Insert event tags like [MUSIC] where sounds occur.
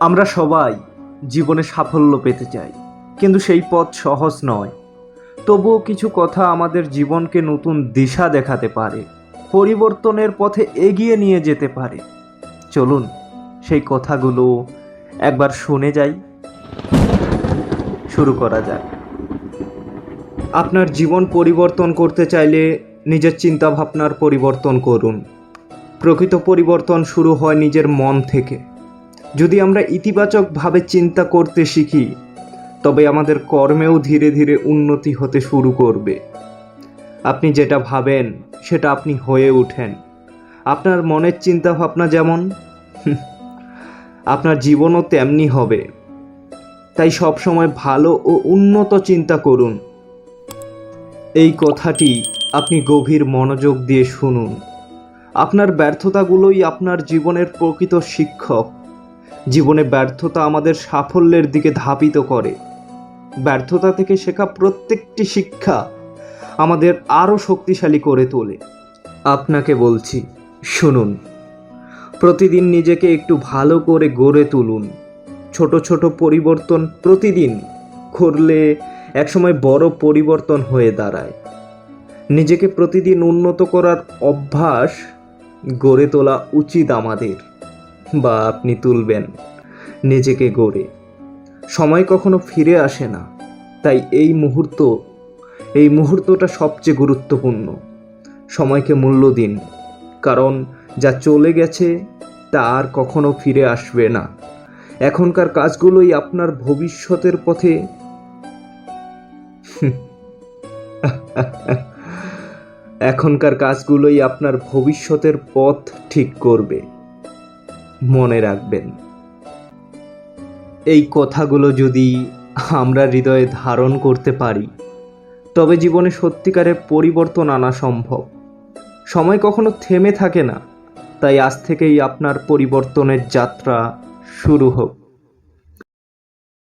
আমরা সবাই জীবনে সাফল্য পেতে চাই, কিন্তু সেই পথ সহজ নয়। তবুও কিছু কথা আমাদের জীবনকে নতুন দিশা দেখাতে পারে, পরিবর্তনের পথে এগিয়ে নিয়ে যেতে পারে। চলুন সেই কথাগুলো একবার শুনে যাই। শুরু করা যাক। আপনার জীবন পরিবর্তন করতে চাইলে নিজের চিন্তাভাবনার পরিবর্তন করুন। প্রকৃত পরিবর্তন শুরু হয় নিজের মন থেকে। যদি আমরা ইতিবাচকভাবে চিন্তা করতে শিখি, তবে আমাদের কর্মেও ধীরে ধীরে উন্নতি হতে শুরু করবে। আপনি যেটা ভাবেন, সেটা আপনি হয়ে ওঠেন। আপনার মনের চিন্তা ভাবনা যেমন আপনার জীবনও তেমনি হবে। তাই সবসময় ভালো ও উন্নত চিন্তা করুন। এই কথাটি আপনি গভীর মনোযোগ দিয়ে শুনুন। আপনার ব্যর্থতাগুলোই আপনার জীবনের প্রকৃত শিক্ষক। জীবনে ব্যর্থতা আমাদের সাফল্যের দিকে ধাবিত করে। ব্যর্থতা থেকে শেখা প্রত্যেকটি শিক্ষা আমাদের আরও শক্তিশালী করে তোলে। আপনাকে বলছি, শুনুন। প্রতিদিন নিজেকে একটু ভালো করে গড়ে তুলুন। ছোট ছোট পরিবর্তন প্রতিদিন করলে একসময় বড় পরিবর্তন হয়ে দাঁড়ায়। নিজেকে প্রতিদিন উন্নত করার অভ্যাস গড়ে তোলা উচিত আমাদের। বা আপনি তুলবেন নিজেকে গড়ে। সময় কখনো ফিরে আসে না, তাই এই মুহূর্ত, এই মুহূর্তটা সবচেয়ে গুরুত্বপূর্ণ। সময়কে মূল্য দিন, কারণ যা চলে গেছে তা আর কখনো ফিরে আসবে না। এখনকার কাজগুলোই আপনার ভবিষ্যতের পথে [LAUGHS] এখনকার কাজগুলোই আপনার ভবিষ্যতের পথ ঠিক করবে। মনে রাখবেন। এই কথাগুলো যদি আমরা হৃদয়ে ধারণ করতে পারি, তবে জীবনে সত্যিকারের পরিবর্তন আনা সম্ভব। সময় কখনো থেমে থাকে না, তাই আজ থেকেই আপনার পরিবর্তনের যাত্রা শুরু হোক।